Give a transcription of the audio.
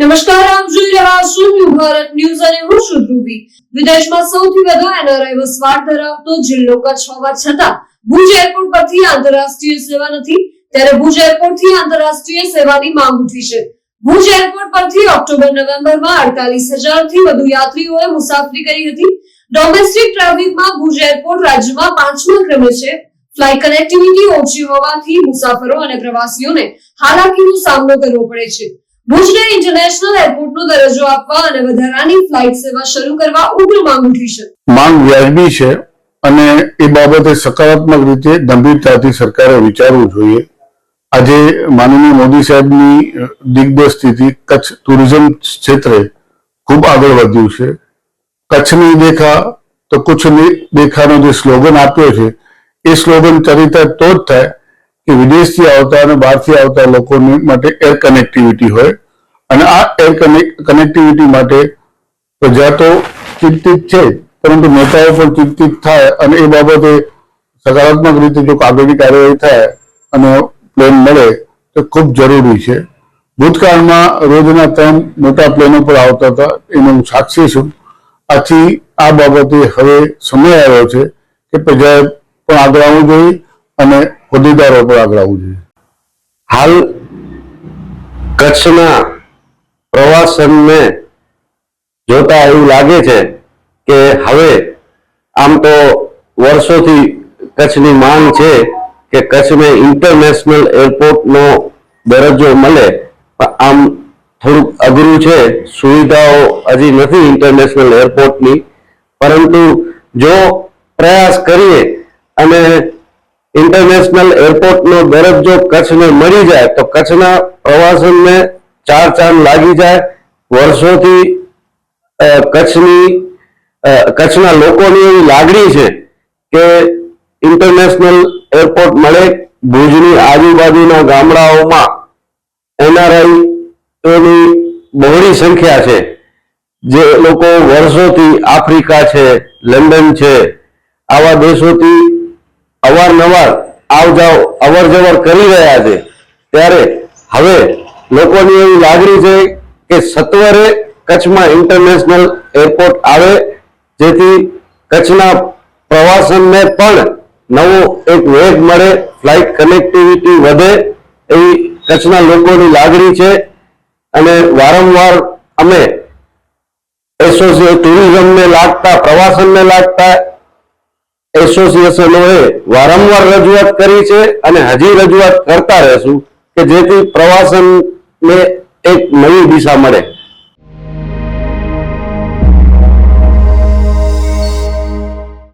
નમસ્કાર, આપ જોઈ રહ્યા છો ન્યૂ ભારત ન્યૂઝ અને હું છું ધ્રુવી. વિદેશમાં સૌથી વધુ એનઆરઆઈ વસવાટ ધરાવતો જિલ્લો કચ્છ હોવા છતાં ભુજ એરપોર્ટ પરથી આંતરરાષ્ટ્રીય સેવા નથી, ત્યારે ભુજ એરપોર્ટથી આંતરરાષ્ટ્રીય સેવાની માંગ ઉઠી છે. ભુજ એરપોર્ટ પરથી ઓક્ટોબર, નવેમ્બરમાં અડતાલીસથી વધુ યાત્રીઓએ મુસાફરી કરી હતી. ડોમેસ્ટિક ટ્રાફિકમાં ભુજ એરપોર્ટ રાજ્યમાં પાંચમા ક્રમે છે. ફ્લાઇટ કનેક્ટિવિટી ઓછી હોવાથી મુસાફરો અને પ્રવાસીઓને હાલાકીનો સામનો કરવો પડે છે. ભુજને ઇન્ટરનેશનલ એરપોર્ટનો દરજ્જો આપવા અને વધારાની ફ્લાઇટ સેવા શરૂ કરવા ઉગ્ર માંગ ઉઠી છે. માંગ વ્યાજબી છે અને એ બાબતે સકારાત્મક રીતે ગંભીરતાથી સરકારે વિચારવું જોઈએ. આજે માનનીય મોદી સાહેબની અ, દિગ્દ્રષ્ટિથી કચ્છ ટુરિઝમ ક્ષેત્રે ખૂબ આગળ વધ્યું છે. કચ્છની દેખા તો કુછ દેખાનો જે સ્લોગન આપ્યો છે એ સ્લોગન ચરિત્ર તો જ થાય કે વિદેશથી આવતા અને બહારથી આવતા લોકોની માટે એર કનેક્ટિવિટી હોય. અને આ એર કનેક્ટિવિટી માટે પ્રજાતો ચિંતિત છે, પરંતુ નેતાઓ પણ ચિંતિત થાય અને એ બાબતે સકારાત્મક રીતે જો આગળની કાર્યવાહી થાય અને પ્લેન મળે, તો ખૂબ જરૂરી છે. ભૂતકાળમાં રોજના ત્રણ મોટા પ્લેનો પર આવતા હતા, એનો હું સાક્ષી છું. આથી આ બાબતે હવે સમય આવ્યો છે કે પ્રજાએ પણ આગળ આવવું જોઈએ અને હોદ્દેદારો પણ આગળ આવવું જોઈએ. હાલ કચ્છના પ્રવાસનને જોતા એવું લાગે છે કે હવે આમ તો વર્ષોથી કચ્છની માંગ છે કે કચ્છને ઇન્ટરનેશનલ એરપોર્ટનો દરજ્જો મળે. આમ થોડુંક અઘરું છે. સુવિધાઓ હજી નથી ઇન્ટરનેશનલ એરપોર્ટની પરંતુ જો પ્રયાસ કરીએ અને ઇન્ટરનેશનલ એરપોર્ટનો દરજ્જો કચ્છને મળી જાય, તો કચ્છના પ્રવાસનને ચાર ચાંદ લાગી જાય, વર્ષોથી કચ્છની કચ્છના લોકોની એવી લાગણી છે કે ઇન્ટરનેશનલ એરપોર્ટ મળે, ભુજની આજુબાજુના ગામડાઓમાં એનઆરઆઈ બહોળી સંખ્યા છે. જે લોકો વર્ષોથી આફ્રિકા છે, લંડન છે, આવા દેશોથી અવારનવાર આવ જાવ અવર જવર કરી રહ્યા છે. ત્યારે હવે લોકોની એવી લાગણી છે કે સત્વરે કચ્છમાં ઇન્ટરનેશનલ એરપોર્ટ આવે, જેથી કચ્છના પ્રવાસનને પણ નવો એક વેગ મળે ફ્લાઇટ કનેક્ટિવિટી વધે એવી કચ્છના લોકોની લાગણી છે. અને વારંવાર અમે એસોસિએશન ટુરિઝમને લાગતા, પ્રવાસનને લાગતા એસોસિએશનોએ વારંવાર રજૂઆત કરી છે અને હજી રજૂઆત કરતા રહેશું કે જેથી પ્રવાસનને એક નવી દિશા મળે.